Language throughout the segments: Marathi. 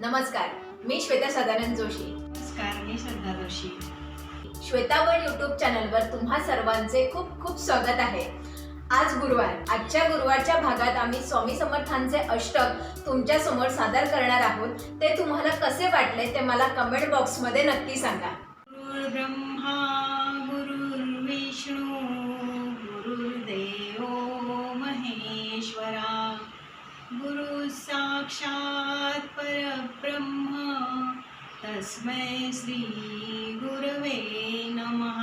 नमस्कार मी श्वेता सदानंद जोशी. नमस्कार मी श्रद्धा जोशी. श्वेतावळ युट्यूब चॅनलवर तुम्हा सर्वांचे खूप खूप स्वागत आहे. आज गुरुवार आजच्या गुरुवारच्या भागात आम्ही स्वामी समर्थांचे अष्टक तुमच्यासमोर सादर करणार आहोत. ते तुम्हाला कसे वाटले ते मला कमेंट बॉक्समध्ये नक्की सांगा. गुरुर्ब्रह्मा गुरुर्विष्णू गुरुर्देवो महेश्वरा. गुरु साक्षात परब्रह्म। तस्मै श्री गुरवे नमः।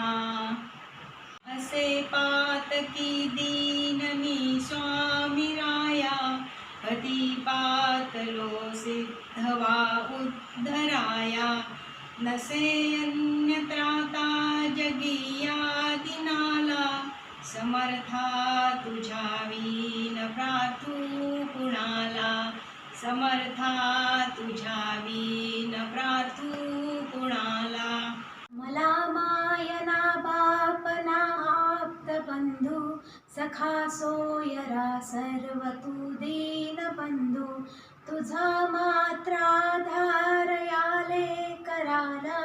असे पातकी दीन मी स्वामी राया। पातलो सिद्धवा उद्धराया। नसे अन्यत्राता जगिया दिनाला समर्था तुझ्या वीन प्रार्थू कुणाला समर्था तुझ्या विन प्रार्थू कुणाला? मला मायना बापना आप्त बंधू सखा सोयरा सर्व तू दीन बंधू तुझा मात्राधार याले कराला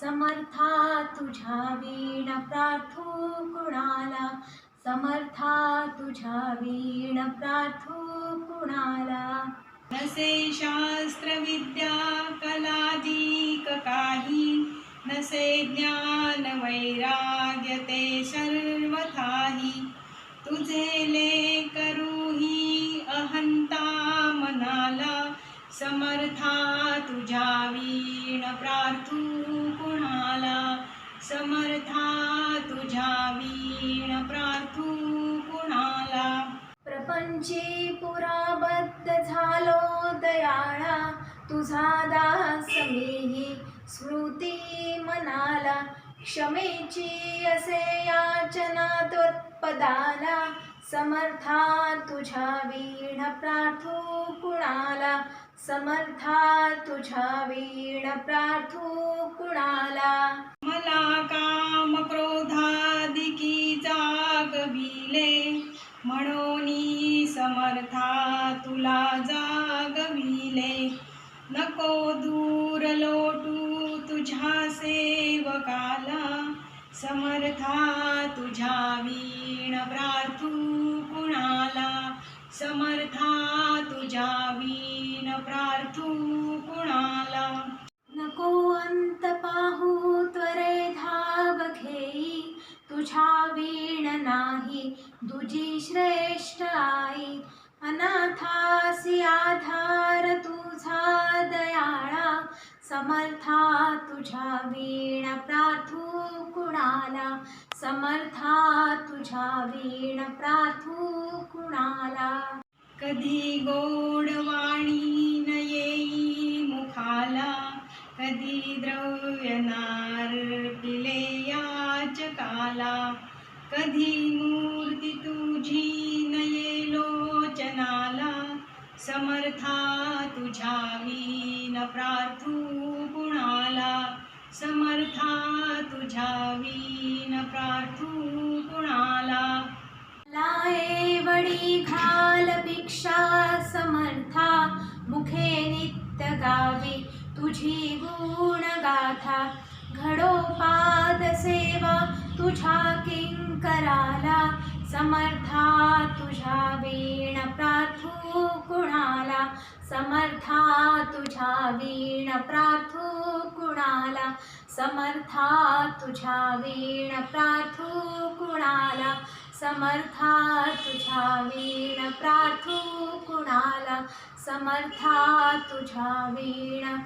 समर्था तुझ्या वीण प्रार्थू कुणाला? समर्था तुझ्या वीण प्रार्थू कुणाला? नसे शास्त्रविद्या कलादिक काही नसे ज्ञान वैराग्य ते सर्वथाही। तुझे ले करूही अहंता मनाला समर्था तुझ्या वीण प्रार्थू कुणाला। समर्था तुझ्या वीण प्रार्थू कुणाला। प्रपंची पुरा दयाळा तुझा दास मीही स्मृती मनाला. क्षमेची असे याचना त्वत्पदाला समर्था तुझ्या वीण प्रार्थू कुणाला. समर्था तुझ्या वीण प्रार्थू कुणाला. मला काम क्रोधादिकी जागविले म्हणून समर्था तुला जा नको दूर लोटू तुझ्या सेवकाला. समर्था तुझ्या वीण प्रार्थू कुणाला. समर्था तुझ्या वीण प्रार्थू कुणाला. नको अंत पाहू त्वरे धाव घेई. तुझ्या वीण नाही दुजी श्रेष्ठ आई. अनाथासी आधार समर्था तुझ्या वीण प्रार्थू कुणाला? समर्था तुझ्या वीण प्रार्थू कुणाला? कधी गोडवाणी न येई मुखाला कधी द्रव्य नार्पिले याचकाला कधी मूर्ती तुझी समर्था तुझ्या वीन प्रार्थू कुणाला? समर्था तुझ्या वीन प्रार्थू कुणाला? लाये वडी घाल भिक्षा समर्था मुखे नित्य गावी तुझी गुण गाथा घडो पाद सेवा तुझ्या किंकराला समर्था तुझ्या वीण प्रार्थू कुणाला? समर्था तुझ्या वीण प्रार्थू कुणाला? समर्था तुझ्या वीण प्रार्थू कुणाला? समर्था तुझ्या वीण प्रार्थू कुणाला? समर्था तुझ्या वीण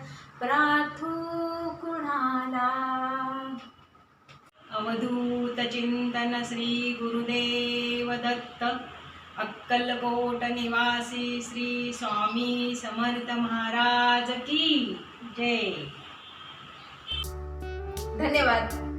चिंतन श्री गुरुदेव दत्त। अक्कलकोट निवासी श्री स्वामी समर्थ महाराज की जय। धन्यवाद।